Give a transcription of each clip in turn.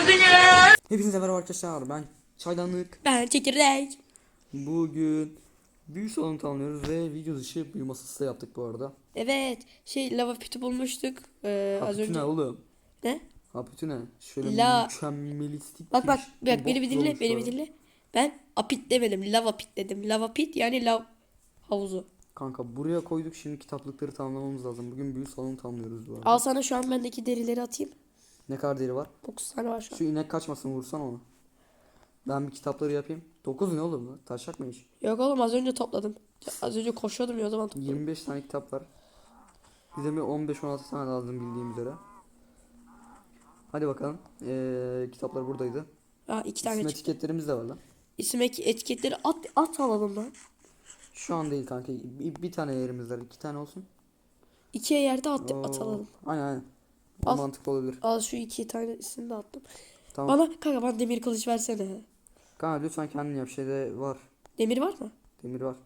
geldiniz. Hepinize merhaba arkadaşlar ben Çaydanlık Ben çekirdek. Bugün büyü salonu tanıyoruz ve video dışı büyü masası da yaptık bu arada Evet şey lava piti bulmuştuk ee, az Hapütü önce. ne oğlum? Ne? Hapütü ne? Şöyle La- mükemmelistik Bak bir bak iş- bak beni bir dinle beni bir dinle. Ben apit demedim lava pit dedim. Lava pit yani lav havuzu. Kanka buraya koyduk şimdi kitaplıkları tamamlamamız lazım Bugün büyü salonu tamamlıyoruz bu arada Al sana şu an bendeki derileri atayım. Ne kadar deri var? 9 tane var şu an. Şu inek kaçmasın vursan onu Ben bir kitapları yapayım 9 ne oğlum lan? Taşak mı hiç? Yok oğlum az önce topladım. Az önce koşuyordum ya o zaman topladım. 25 tane kitap var Bize bir 15-16 tane lazım bildiğim üzere Hadi bakalım ee, Kitaplar buradaydı Ha iki tane İsim çıktı. etiketlerimiz de var lan. İsim etiketleri at at alalım lan. Şu an değil kanka. Bir, bir tane yerimiz var. iki tane olsun. İki yerde at, Oo, at alalım. Aynen aynen. O Al. mantıklı olabilir. Al şu iki tanesini de attım. Tamam. Bana kanka bana demir kılıç versene. Kanka lütfen kendin yap. Şeyde var. Demir var mı? Demir var.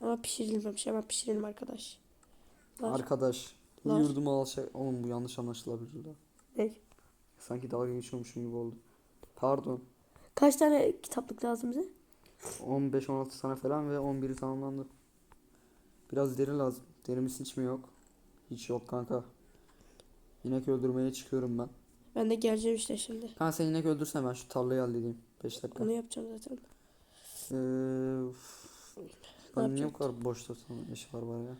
Ama pişirilmemiş. Hemen pişirelim arkadaş. Var. Arkadaş. Var. Yurdumu al şey. Oğlum bu yanlış anlaşılabilir. Ne? Sanki dalga geçiyormuşum gibi oldu. Pardon. Kaç tane kitaplık lazım bize? 15-16 tane falan ve 11'i tamamlandı. Biraz deri lazım. Derimiz hiç mi yok? Hiç yok kanka. İnek öldürmeye çıkıyorum ben. Ben de geleceğim işte şimdi. Kanka sen inek öldürsen ben şu tarlayı halledeyim. 5 dakika. Onu yapacağım zaten. Ne ben niye bu kadar boşta iş var var ya.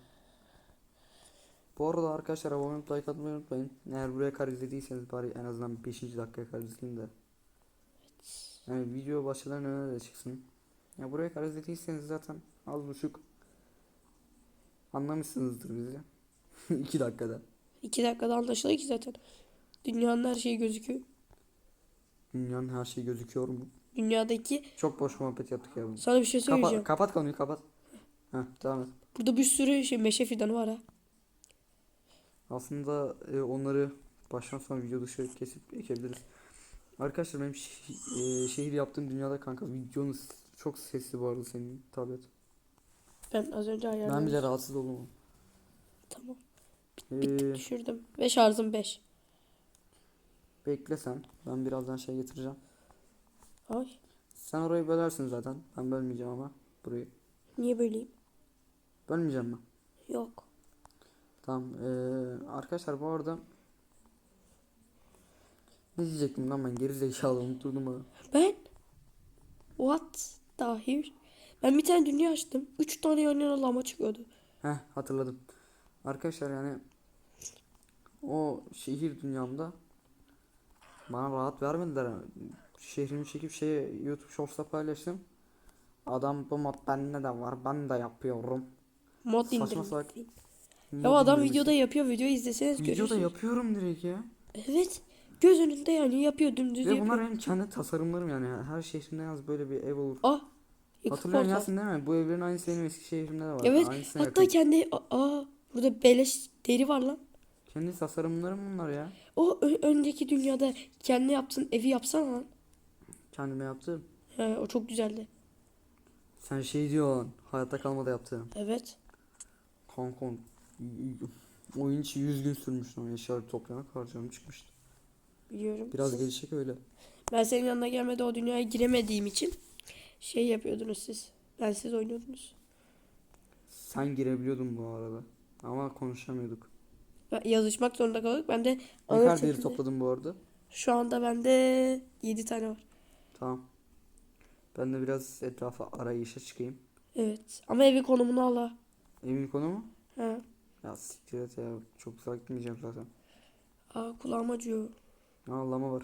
Bu arada arkadaşlar abone olup like atmayı unutmayın. Eğer buraya kadar izlediyseniz bari en azından 5. dakikaya kadar izleyin de. Yani video başladan öne de çıksın. Ya buraya kadar izlediyseniz zaten az buçuk anlamışsınızdır bizi. 2 dakikada. İki dakikada anlaşıldı ki zaten. Dünyanın her şeyi gözüküyor. Dünyanın her şeyi gözüküyor mu? Dünyadaki Çok boş muhabbet yaptık ya. bunu. sana bir şey söyleyeceğim. Kapat, kapat konuyu kapat. Heh, devam et. Burada bir sürü şey meşe fidanı var ha. Aslında e, onları baştan sona video dışı kesip ekebiliriz. Arkadaşlar benim şi- e, şehir yaptığım dünyada kanka videonun s- çok sesli bu arada senin tablet. Ben az önce Ben ayarladım. bile rahatsız oldum. Tamam. Ee, Bir tık düşürdüm. Ve şarjım 5. bekle sen. Ben birazdan şey getireceğim. Ay. Sen orayı bölersin zaten. Ben bölmeyeceğim ama burayı. Niye böyleyim? Bölmeyeceğim mi? Yok. Tamam. Ee, arkadaşlar bu arada ne diyecektim lan ben geri zekalı unuttum ha. Ben What dahi Ben bir tane dünya açtım. 3 tane yan yana lama çıkıyordu. Heh hatırladım. Arkadaşlar yani o şehir dünyamda bana rahat vermediler. Şehrimi çekip şeye YouTube Shorts'ta paylaştım. Adam bu mod bende de var ben de yapıyorum. Mod Saçma indirdim. salak. Ya adam indirmiş. videoda yapıyor. Videoyu izleseniz Videoda görürsünüz. yapıyorum direkt ya. Evet. Göz önünde yani yapıyor dümdüz Ve yapıyor. bunlar benim kendi tasarımlarım yani. Her şehrimde yalnız böyle bir ev olur. Ah. Hatırlıyorsun. Yasin değil mi? Bu evlerin aynısı benim eski şehrimde de var. Evet. Aynısına Hatta yakın. kendi aa burada beleş deri var lan. Kendi tasarımlarım bunlar ya. O önceki dünyada kendi yaptığın evi yapsana lan. Kendime yaptım. He, o çok güzeldi. Sen şey diyorsun. Hayatta kalmada yaptım. Evet. Kanka oyun içi 100 gün sürmüş lan eşyaları toplayana kadar canım çıkmıştı. Biliyorum. Biraz Siz- gelişecek öyle. Ben senin yanına gelmede o dünyaya giremediğim için şey yapıyordunuz siz. Ben siz oynuyordunuz. Sen girebiliyordun bu arada. Ama konuşamıyorduk. Yazışmak zorunda kalıyorduk. Ben de Ne kadar deri topladın bu arada? Şu anda bende 7 tane var. Tamam. Ben de biraz etrafa arayışa çıkayım. Evet. Ama evi konumunu al ha. Emin konu mu? Ha. Ya siktir et ya. Çok uzak gitmeyeceğim zaten. Aa kulağım acıyor. Aa lama var.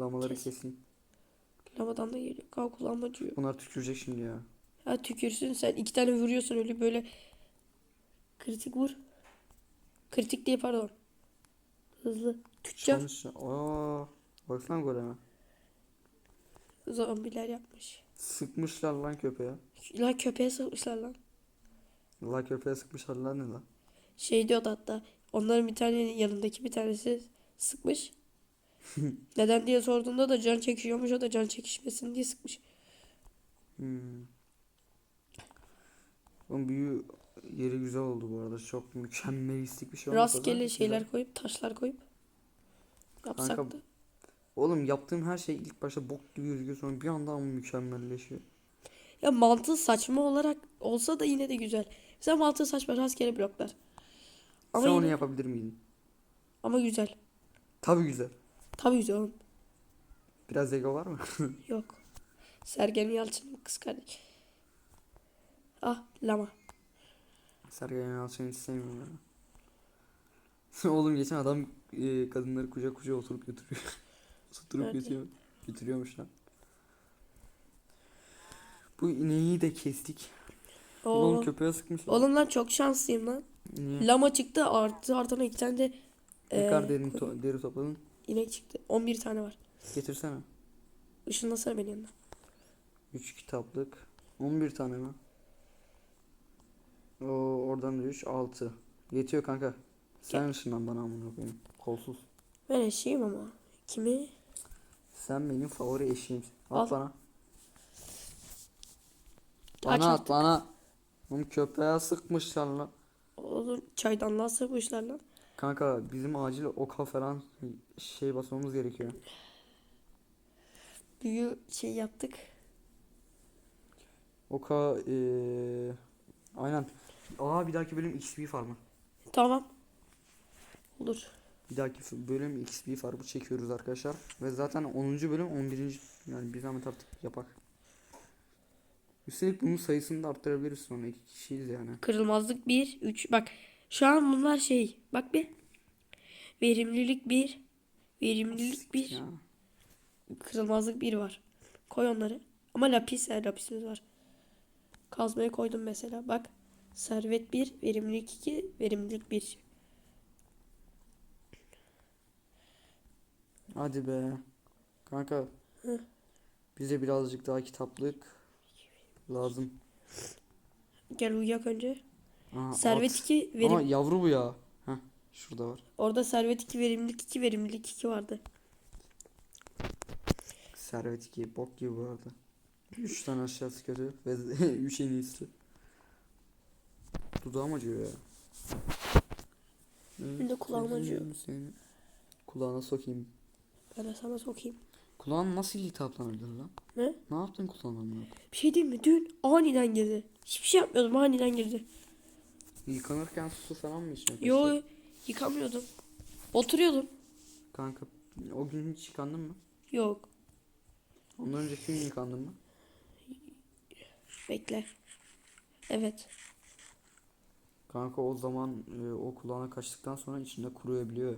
Lamaları Kes. keseyim. Lavadan da geliyor. Aa kulağım acıyor. Bunlar tükürecek şimdi ya. Ha tükürsün sen. iki tane vuruyorsun öyle böyle. Kritik vur. Kritik diye pardon. Hızlı. Tüccar. Sonuç. Aa, baksana. Zombiler yapmış. Sıkmışlar lan köpeğe. Lan köpeğe sıkmışlar lan. La köpeğe sıkmışlar lan ne lan? Şey diyordu hatta. Onların bir tane yanındaki bir tanesi sıkmış. Neden diye sorduğunda da can çekişiyormuş. O da can çekişmesin diye sıkmış. Hmm. Oğlum büyü yeri güzel oldu bu arada. Çok mükemmelistik bir şey olmasa da Rastgele güzel. şeyler koyup taşlar koyup yapsak Kanka, da. Oğlum yaptığım her şey ilk başta bok gibi gözüküyor sonra bir anda ama mükemmelleşiyor. Ya mantığı saçma olarak olsa da yine de güzel. Mesela mantığı saçma rastgele bloklar. Ama Sen onu yine- yapabilir miydin? ama güzel. Tabii güzel. Tabii güzel oğlum. Biraz ego var mı? Yok. Sergen Yalçın'ın kız kardeşi. Ah lama. Sergen Yalçın'ı hiç sevmiyorum ya. Oğlum geçen adam e, kadınları kucak kucağa oturup götürüyor. oturup Nerede? götürüyor. Götürüyormuş lan. Bu ineği de kestik. Oğlum Oo. köpeğe sıkmış. Oğlum lan çok şanslıyım lan. Niye? Lama çıktı artı ardına iki tane de Ne e, kadar derin to- deri topladın? inek çıktı. 11 tane var. Getirsene. Işınlasana beni yanına. 3 kitaplık. 11 tane mi? O oradan da 3 6. Yetiyor kanka. Sen ışından bana amına koyayım. Kolsuz. Ben eşeğim ama. Kimi? Sen benim favori eşeğimsin. At Al. bana. Aç Bana at artık. bana. Oğlum köpeğe sıkmışlar lan. Oğlum çaydanlığa sığmışlar lan. Kanka bizim acil oka falan şey basmamız gerekiyor. Büyü şey yaptık. Oka eee aynen. Aa bir dahaki bölüm XP farmı. Tamam. Olur. Bir dahaki bölüm XP farmı çekiyoruz arkadaşlar. Ve zaten 10. bölüm 11. yani bir zahmet artık yapak. Üstelik bunun sayısını da arttırabiliriz sonra iki kişiyiz yani. Kırılmazlık 1, 3. Bak şu an bunlar şey. Bak bir. Verimlilik 1. Verimlilik 1. Ya. Kırılmazlık 1 var. Koy onları. Ama lapis ya lapisimiz var. Kazmaya koydum mesela. Bak. Servet 1, verimlilik 2, verimlilik 1. Hadi be. Kanka. Hı. Bize birazcık daha kitaplık lazım. Gel uyuyak önce. Aha, Servet at. 2, verim. Ama yavru bu ya. Heh, şurada var. Orada servet 2, verimlilik 2, verimlilik 2 vardı. Servet 2 bok gibi bu arada. 3 tane aşağısı kötü ve 3 en iyisi. Dudağım acıyor ya. Benim de kulağım acıyor. Seni kulağına sokayım. Ben de sana sokayım. Kulağın nasıl iltihaplanabilir lan? Ne? Ne yaptın kulağına bunu? Bir şey diyeyim mi? Dün aniden girdi. Hiçbir şey yapmıyordum aniden girdi. Yıkanırken su falan mı içiyorsun? Yo yıkamıyordum. Oturuyordum. Kanka o gün hiç yıkandın mı? Yok. Ondan önceki gün yıkandın mı? Bekle. Evet. Kanka o zaman e, o kulağına kaçtıktan sonra içinde kuruyabiliyor.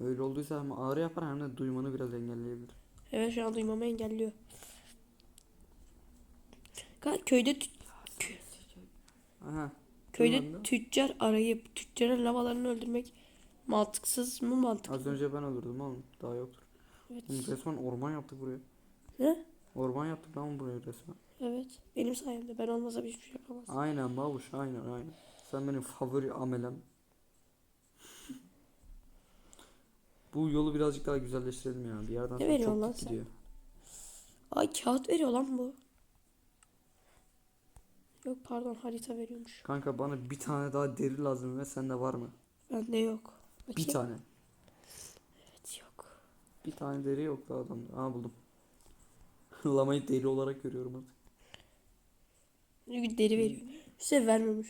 Öyle olduysa hem ağrı yapar hem de duymanı biraz engelleyebilir. Evet şu an duymamı engelliyor. Kanka köyde tü- Aha. köyde tüccar arayıp tüccarın lavalarını öldürmek mantıksız mı mantıklı? Az önce ben öldürdüm oğlum. Daha yoktur. Evet. Oğlum resmen orman yaptık buraya. Ne? Orman yaptık lan buraya resmen. Evet. Benim sayemde. Ben olmasa hiçbir şey yapamaz. Aynen babuş aynen aynen. Sen benim favori amelem. Bu yolu birazcık daha güzelleştirelim ya. Bir yerden Ne sonra çok lan gidiyor. Ay kağıt veriyor lan bu. Yok pardon harita veriyormuş. Kanka bana bir tane daha deri lazım ve sende var mı? Bende yok. Bir Bakayım. tane. Evet yok. Bir tane deri yok da adamda. Aa buldum. Lamayı deri olarak görüyorum artık. Çünkü deri veriyor. Size vermemiş.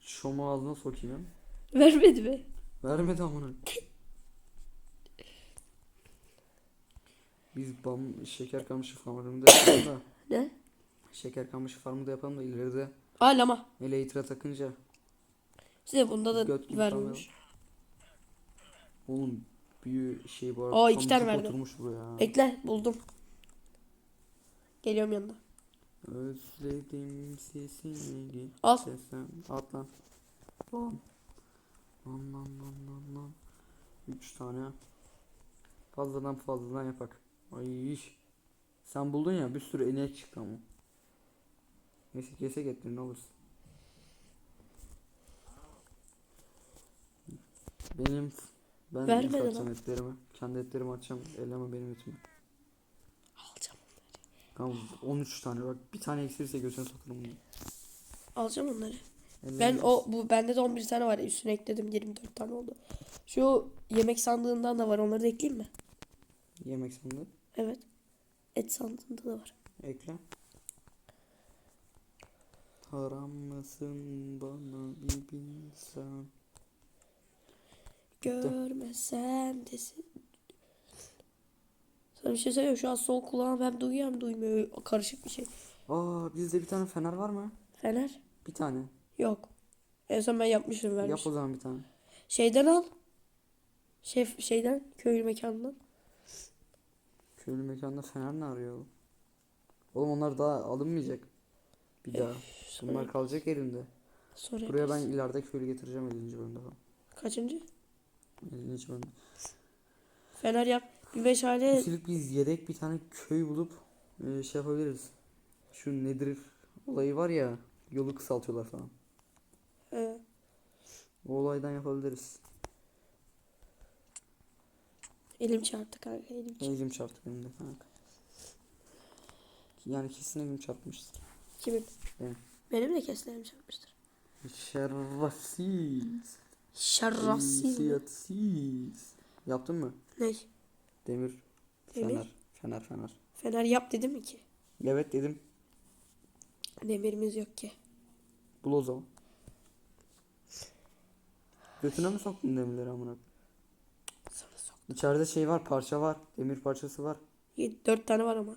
Şomu ağzına sokayım. Vermedi mi? Vermedi amına. Biz bam şeker kamışı farmında yapalım da. Ne? Şeker kamışı farmında yapalım da ileride Aa lama. Elytra takınca. Size bunda da Göt gibi vermemiş. Oğlum büyü şey bu arada. Aa, iki tane verdi. Oturmuş buraya. Bekle buldum. Geliyorum yanına. Özledim sesini. Al. Sesem. At lan. Lan. Lan lan lan lan. Üç tane. Fazladan fazladan yapak. Ay. Sen buldun ya bir sürü enek çıktı ama. Neyse kese getirin olursun. Benim ben Vermedi ilk lan. atacağım etlerimi. Kendi etlerimi atacağım. Elleme benim etimi. Tamam 13 tane bak bir tane eksilirse göğsüne sokarım bunu. Alacağım onları. Ben o bu bende de 11 tane var. Üstüne ekledim 24 tane oldu. Şu yemek sandığından da var. Onları da ekleyeyim mi? Yemek sandığı. Evet. Et sandığında da var. Ekle. Haram mısın bana bir bilsen. Görmesen desin. Sana bir şey söyleyeyim? Şu an sol kulağım hem duyuyor hem duymuyor. Karışık bir şey. Aa bizde bir tane fener var mı? Fener? Bir tane. Yok. En son ben yapmışım Yap vermiş. o zaman bir tane. Şeyden al. Şef şeyden köylü mekanından. Köylü mekanda fener ne arıyor oğlum? Oğlum onlar daha alınmayacak. Bir daha. sonra- Bunlar kalacak elimde. Sonra Buraya ben yaparız. ileride köylü getireceğim 50. bölümde falan. Kaçıncı? 50. bölümde. Fener yap. Bir meşale Üstelik biz yedek bir tane köy bulup e, şey yapabiliriz. Şu nedir olayı var ya yolu kısaltıyorlar falan. He. O olaydan yapabiliriz. elim çarptı kanka elim çarptı. Elim çarptı benim de kanka. Yani kesin elim çarpmıştır. Kimin? Benim. Benim de kesin elim çarpmıştır. Şerefsiz. Şarrasız. Haysiyetsiz. Yaptın mı? Ne? Demir. Demir? Fener. Fener fener. Fener yap dedim mi ki? Evet dedim. Demirimiz yok ki. Bul o zaman. Götüne mi soktun demirleri amına? Sana sok. İçeride şey var, parça var. Demir parçası var. Yedi- Dört tane var ama.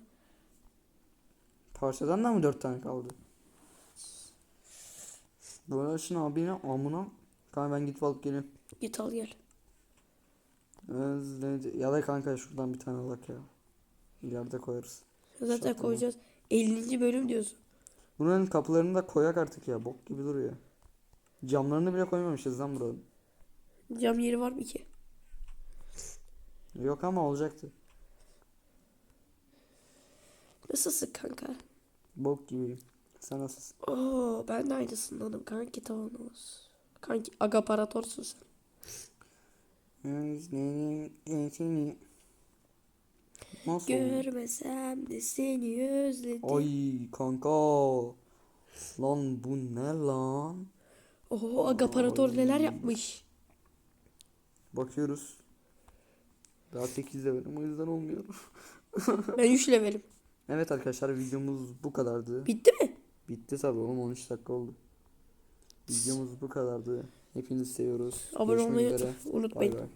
Parçadan da mı dört tane kaldı? Şunu abine amına. Kanka ben gidip alıp geleyim. Git al gel. Ya da kanka şuradan bir tane alak ya. İleride koyarız. Zaten mı? koyacağız. 50. bölüm diyorsun. Buranın kapılarını da koyak artık ya. Bok gibi duruyor. Camlarını bile koymamışız lan buranın. Cam yeri var mı ki? Yok ama olacaktı. Nasılsın kanka? Bok gibiyim. Sen nasılsın? Oo ben de aynısındanım kanki Thanos. Kanki agaparatorsun sen. Seni Nasıl? Görmesem de seni özledim. Ay kanka. Lan bu ne lan? Oo agaparator neler yapmış. Bakıyoruz. Daha 8 levelim o yüzden olmuyor. Ben 3 levelim. Evet arkadaşlar videomuz bu kadardı. Bitti mi? Bitti tabii oğlum 13 dakika oldu. Videomuz bu kadardı. Hepinizi seviyoruz. Abone olmayı unutmayın. Bay bay.